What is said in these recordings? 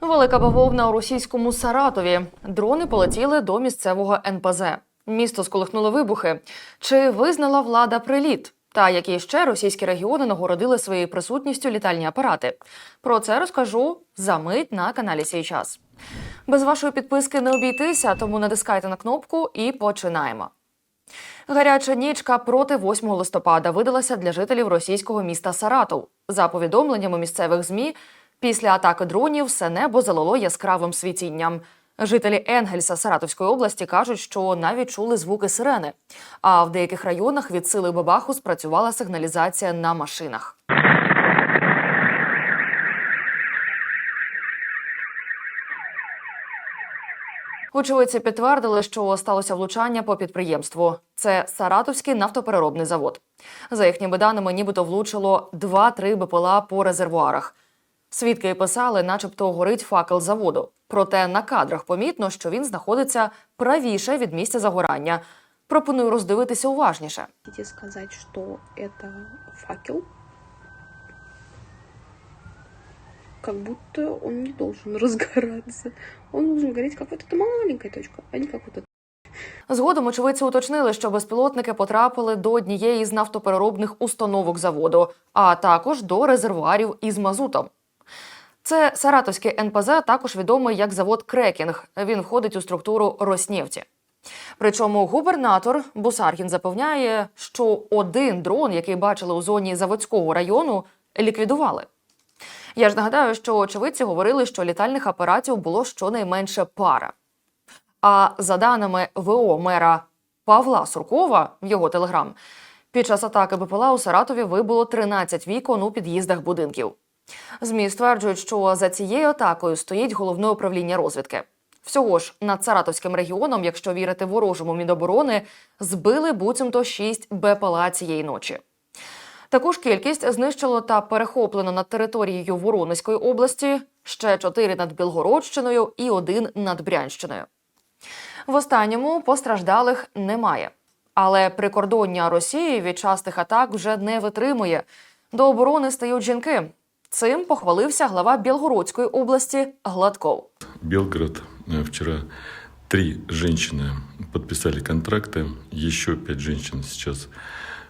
Велика бавовна у російському Саратові. Дрони полетіли до місцевого НПЗ. Місто сколихнули вибухи. Чи визнала влада приліт? Та які ще російські регіони нагородили своєю присутністю літальні апарати? Про це розкажу за мить на каналі Сій час. Без вашої підписки не обійтися, тому натискайте на кнопку і починаємо. Гаряча нічка проти 8 листопада видалася для жителів російського міста Саратов. За повідомленнями місцевих змі, після атаки дронів все небо залило яскравим світінням. Жителі Енгельса Саратовської області кажуть, що навіть чули звуки сирени. А в деяких районах від сили бабаху спрацювала сигналізація на машинах. Очевидці підтвердили, що сталося влучання по підприємству. Це Саратовський нафтопереробний завод. За їхніми даними, нібито влучило 2-3 БПЛА по резервуарах. Свідки писали, начебто горить факел заводу. Проте на кадрах помітно, що він знаходиться правіше від місця загорання. Пропоную роздивитися уважніше. Хотите сказать, что это факел? Как будто он не должен разгораться. Он должен гореть как вот эта маленькая точка, а не как вот эта. Згодом очевидці уточнили, що безпілотники потрапили до однієї з нафтопереробних установок заводу, а також до резервуарів із мазутом. Це Саратовський НПЗ, також відомий як завод Крекінг. Він входить у структуру Роснефті. Причому губернатор Бусаргін запевняє, що один дрон, який бачили у зоні заводського району, ліквідували. Я ж нагадаю, що очевидці говорили, що літальних апаратів було щонайменше пара. А за даними ВО мера Павла Суркова його телеграм, під час атаки БПЛА у Саратові вибуло 13 вікон у під'їздах будинків. ЗМІ стверджують, що за цією атакою стоїть головне управління розвідки. Всього ж над Саратовським регіоном, якщо вірити ворожому Міноборони, збили буцімто 6 БПЛА цієї ночі. Таку ж кількість знищило та перехоплено над територією Воронезької області, ще 4 над Білгородщиною і один над Брянщиною. В останньому постраждалих немає. Але прикордоння Росії від частих атак вже не витримує. До оборони стають жінки. Цим похвалився глава Білгородської області Гладков. Белгород. Э, Вчера три женщины подписали контракты, еще пять женщин сейчас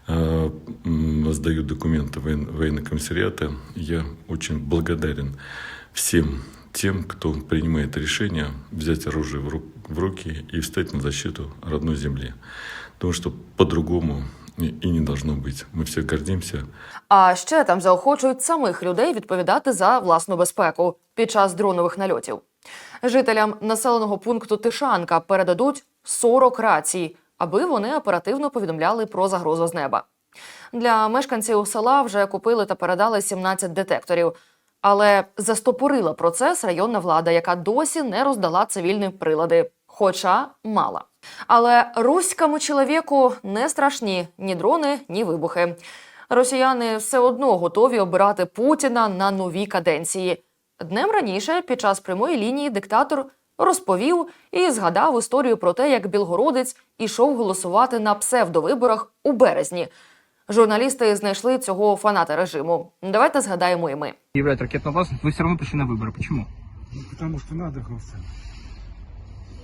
э, м, сдают документы в воен- военные комиссариаты. Я очень благодарен всем тем, кто принимает решение взять оружие в, ру- в руки и встать на защиту родной земли. Потому что по-другому и не должно быть. Мы все гордимся А ще там заохочують самих людей відповідати за власну безпеку під час дронових нальотів. Жителям населеного пункту Тишанка передадуть 40 рацій, аби вони оперативно повідомляли про загрозу з неба. Для мешканців села вже купили та передали 17 детекторів. Але застопорила процес районна влада, яка досі не роздала цивільні прилади, хоча мала. Але руському чоловіку не страшні ні дрони, ні вибухи. Росіяни все одно готові обирати Путіна на новій каденції. Днем раніше, під час прямої лінії, диктатор розповів і згадав історію про те, як білгородець ішов голосувати на псевдовиборах у березні. Журналісти знайшли цього фаната режиму. Давайте згадаємо і ми. являют ракетную опасность, вы все равно пришли на выборы. Почему? Ну, Потому что надо голосовать.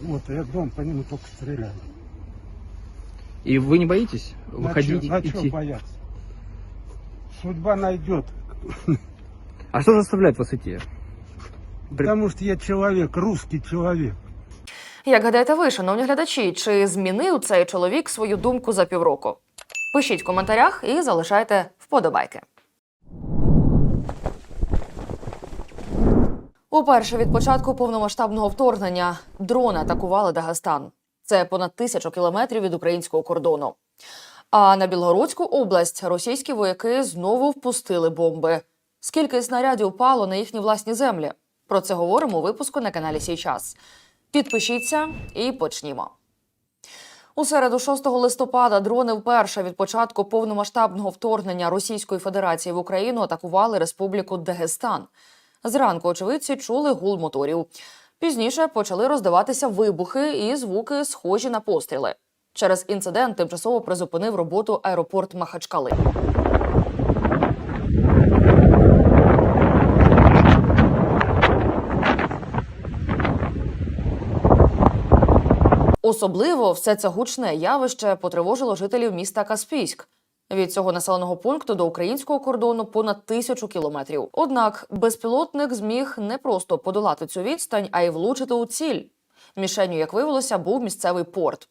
Вот, а я дом по нему только стреляю. И вы не боитесь На выходить, чё- на идти? чё бояться? Судьба найдет. А что заставляет вас идти? При- Потому что я человек, русский человек. Як гадаєте ви, шановні глядачі, чи змінив цей чоловік свою думку за півроку? Пишіть в коментарях і залишайте вподобайки. Уперше від початку повномасштабного вторгнення дрони атакували Дагестан. Це понад тисячу кілометрів від українського кордону. А на Білгородську область російські вояки знову впустили бомби. Скільки снарядів впало на їхні власні землі? Про це говоримо у випуску на каналі Сій час. Підпишіться і почнімо. У середу 6 листопада дрони вперше від початку повномасштабного вторгнення Російської Федерації в Україну атакували Республіку Дагестан. Зранку очевидці чули гул моторів. Пізніше почали роздаватися вибухи і звуки, схожі на постріли. Через інцидент тимчасово призупинив роботу аеропорт Махачкали. Особливо все це гучне явище потривожило жителів міста Каспійськ. Від цього населеного пункту до українського кордону понад тисячу кілометрів. Однак безпілотник зміг не просто подолати цю відстань, а й влучити у ціль. Мішенню, як виявилося, був місцевий порт.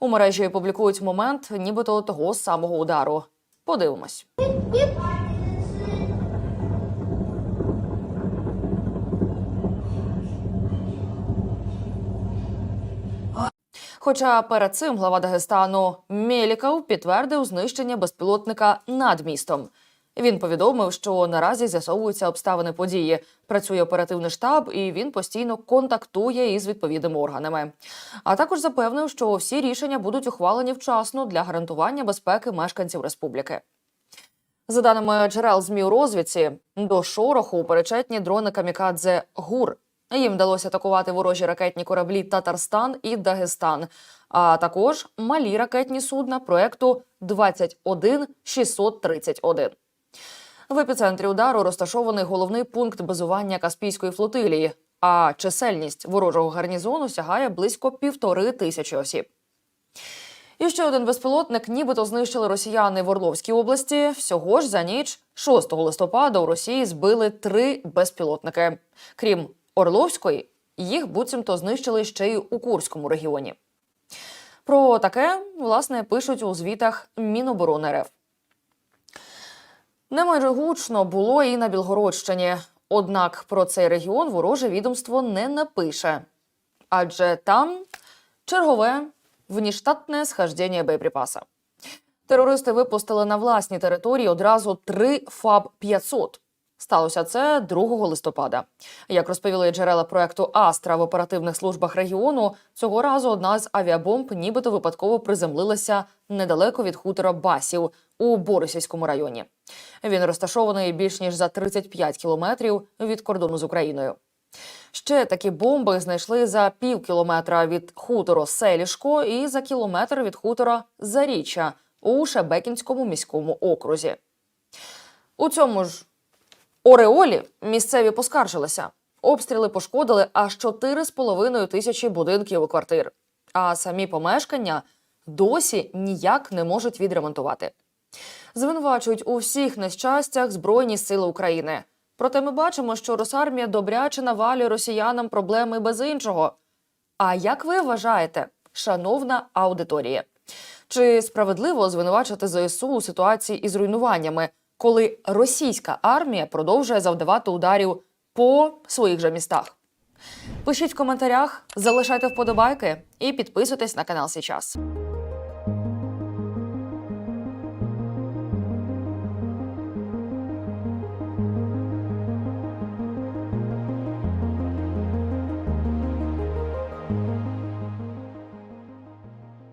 У мережі публікують момент, нібито того самого удару. Подивимось. Хоча перед цим глава Дагестану Мєліков підтвердив знищення безпілотника над містом. Він повідомив, що наразі з'ясовуються обставини події. Працює оперативний штаб, і він постійно контактує із відповідними органами. А також запевнив, що всі рішення будуть ухвалені вчасно для гарантування безпеки мешканців республіки. За даними джерел ЗМІ у розвідці, до шороху перечетні дрони камікадзе ГУР. Їм вдалося атакувати ворожі ракетні кораблі Татарстан і Дагестан, а також малі ракетні судна проекту 21631. В епіцентрі удару розташований головний пункт базування Каспійської флотилії, а чисельність ворожого гарнізону сягає близько півтори тисячі осіб. І ще один безпілотник, нібито знищили росіяни в Орловській області. Всього ж за ніч 6 листопада у Росії збили три безпілотники. Крім Орловської, їх буцімто знищили ще й у Курському регіоні. Про таке, власне, пишуть у звітах Міноборони РФ. Не майже гучно було і на Білгородщині. Однак про цей регіон вороже відомство не напише. Адже там чергове внештатне схождення боєприпаса. Терористи випустили на власній території одразу три ФАБ-500. Сталося це 2 листопада. Як розповіли джерела проекту Астра в оперативних службах регіону, цього разу одна з авіабомб нібито випадково приземлилася недалеко від хутора Басів у Борисівському районі. Він розташований більш ніж за 35 кілометрів від кордону з Україною. Ще такі бомби знайшли за пів кілометра від хутору Селішко і за кілометр від хутора Заріччя у Шебекінському міському окрузі. У цьому ж Ореолі місцеві поскаржилися. Обстріли пошкодили аж 4,5 тисячі будинків і квартир. А самі помешкання досі ніяк не можуть відремонтувати. Звинувачують у всіх нещастях Збройні сили України. Проте ми бачимо, що Росармія добряче навалює росіянам проблеми без іншого. А як ви вважаєте, шановна аудиторія? Чи справедливо звинувачити ЗСУ у ситуації із руйнуваннями, коли російська армія продовжує завдавати ударів по своїх же містах? Пишіть в коментарях, залишайте вподобайки і підписуйтесь на канал Січас.